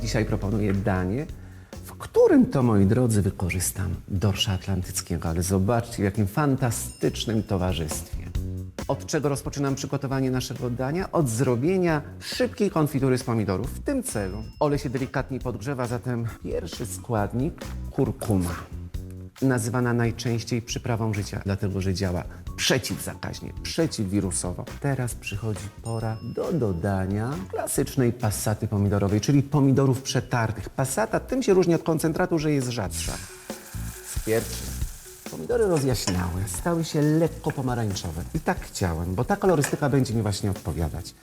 dzisiaj proponuję danie, w którym to, moi drodzy, wykorzystam dorsza atlantyckiego, ale zobaczcie, w jakim fantastycznym towarzystwie. Od czego rozpoczynam przygotowanie naszego dania? Od zrobienia szybkiej konfitury z pomidorów. W tym celu olej się delikatnie podgrzewa, zatem pierwszy składnik kurkuma. Nazywana najczęściej przyprawą życia, dlatego że działa przeciwzakaźnie, przeciwwirusowo. Teraz przychodzi pora do dodania klasycznej passaty pomidorowej, czyli pomidorów przetartych. Passata tym się różni od koncentratu, że jest rzadsza. Z. Pomidory rozjaśniałe, stały się lekko pomarańczowe. I tak chciałem, bo ta kolorystyka będzie mi właśnie odpowiadać.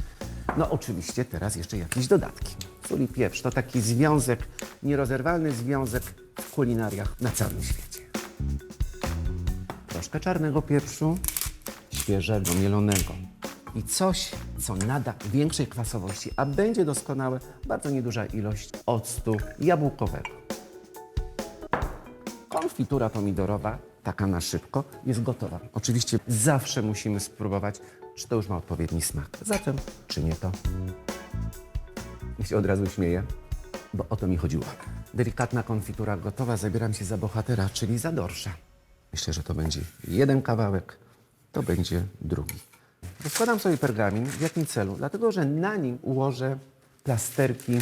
No oczywiście teraz jeszcze jakieś dodatki. Sól i pieprz to taki związek, nierozerwalny związek w kulinariach na całym świecie. Troszkę czarnego pieprzu, świeżego, mielonego. I coś, co nada większej kwasowości, a będzie doskonałe, bardzo nieduża ilość octu jabłkowego. Konfitura pomidorowa, taka na szybko, jest gotowa. Oczywiście zawsze musimy spróbować, czy to już ma odpowiedni smak. Zatem czynię to. I się od razu śmieję, bo o to mi chodziło. Delikatna konfitura gotowa, zabieram się za bohatera, czyli za dorsza. Myślę, że to będzie jeden kawałek, to będzie drugi. Rozkładam sobie pergamin. W jakim celu? Dlatego, że na nim ułożę plasterki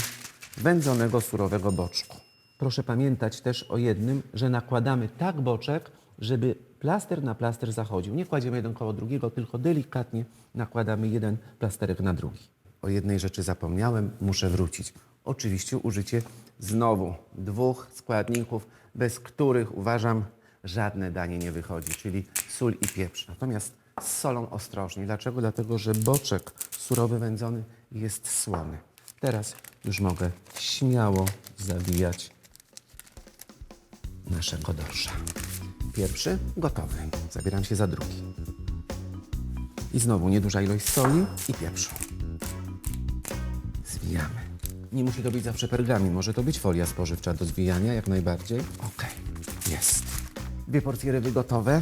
wędzonego surowego boczku. Proszę pamiętać też o jednym, że nakładamy tak boczek, żeby plaster na plaster zachodził. Nie kładziemy jeden koło drugiego, tylko delikatnie nakładamy jeden plasterek na drugi. O jednej rzeczy zapomniałem, muszę wrócić. Oczywiście użycie znowu dwóch składników, bez których uważam żadne danie nie wychodzi, czyli sól i pieprz. Natomiast z solą ostrożnie. Dlaczego? Dlatego, że boczek surowy wędzony jest słony. Teraz już mogę śmiało zawijać naszego dorsza. Pierwszy gotowy. Zabieram się za drugi. I znowu nieduża ilość soli i pieprzu. Zwijamy. Nie musi to być zawsze pergamin, może to być folia spożywcza do zwijania, jak najbardziej. Okej, jest. Dwie porcje ryby gotowe,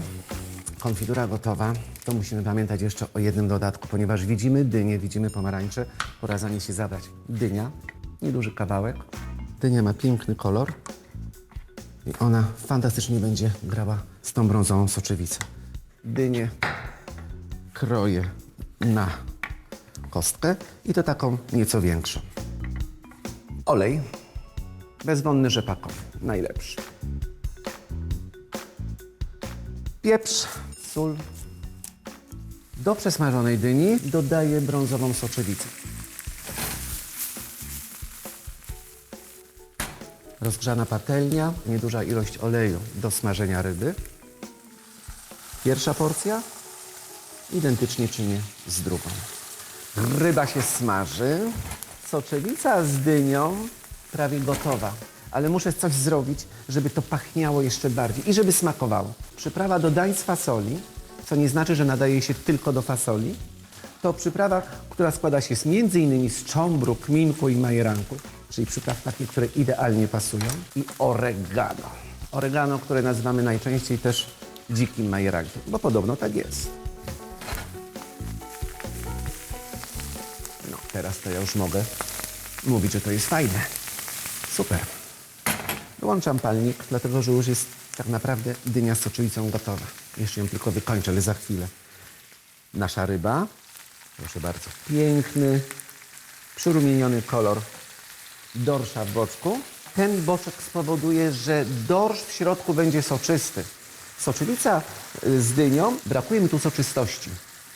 konfitura gotowa. To musimy pamiętać jeszcze o jednym dodatku, ponieważ widzimy dynię, widzimy pomarańcze. Pora za nie się zabrać. Dynia, nieduży kawałek. Dynia ma piękny kolor i ona fantastycznie będzie grała z tą brązową soczewicą. Dynię kroję na kostkę i to taką nieco większą. Olej bezwonny rzepakowy, najlepszy. Pieprz, sól. Do przesmażonej dyni dodaję brązową soczewicę. Rozgrzana patelnia, nieduża ilość oleju do smażenia ryby. Pierwsza porcja, identycznie czynię z drugą. Ryba się smaży, soczewica z dynią prawie gotowa, ale muszę coś zrobić, żeby to pachniało jeszcze bardziej i żeby smakowało. Przyprawa do dań z fasoli, co nie znaczy, że nadaje się tylko do fasoli, to przyprawa, która składa się z między innymi z cząbru, kminku i majeranku, czyli przypraw takich, które idealnie pasują, i oregano. Oregano, które nazywamy najczęściej też dzikim majerankiem, bo podobno tak jest. No, teraz to ja już mogę mówić, że to jest fajne. Super. Wyłączam palnik, dlatego że już jest tak naprawdę dynia z soczewicą gotowa. Jeszcze ją tylko wykończę, ale za chwilę. Nasza ryba, proszę bardzo, piękny, przyrumieniony kolor dorsza w boczku. Ten boczek spowoduje, że dorsz w środku będzie soczysty. Soczewica y, z dynią, brakuje mi tu soczystości.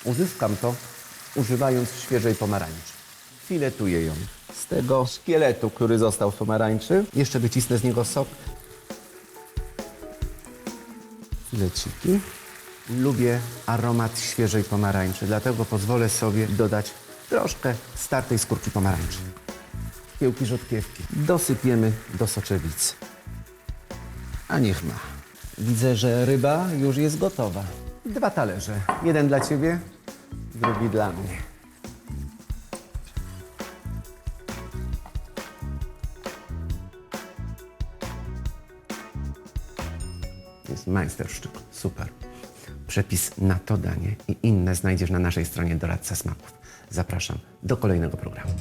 Uzyskam to używając świeżej pomarańczy. Filetuję ją z tego szkieletu, który został w pomarańczy. Jeszcze wycisnę z niego sok. Fileciki. Lubię aromat świeżej pomarańczy, dlatego pozwolę sobie dodać troszkę startej skórki pomarańczy. Kiełki rzodkiewki dosypiemy do soczewicy. A niech ma. Widzę, że ryba już jest gotowa. Dwa talerze. Jeden dla ciebie, drugi dla mnie. Jest majstersztyk. Super. Przepis na to danie i inne znajdziesz na naszej stronie Doradca Smaków. Zapraszam do kolejnego programu.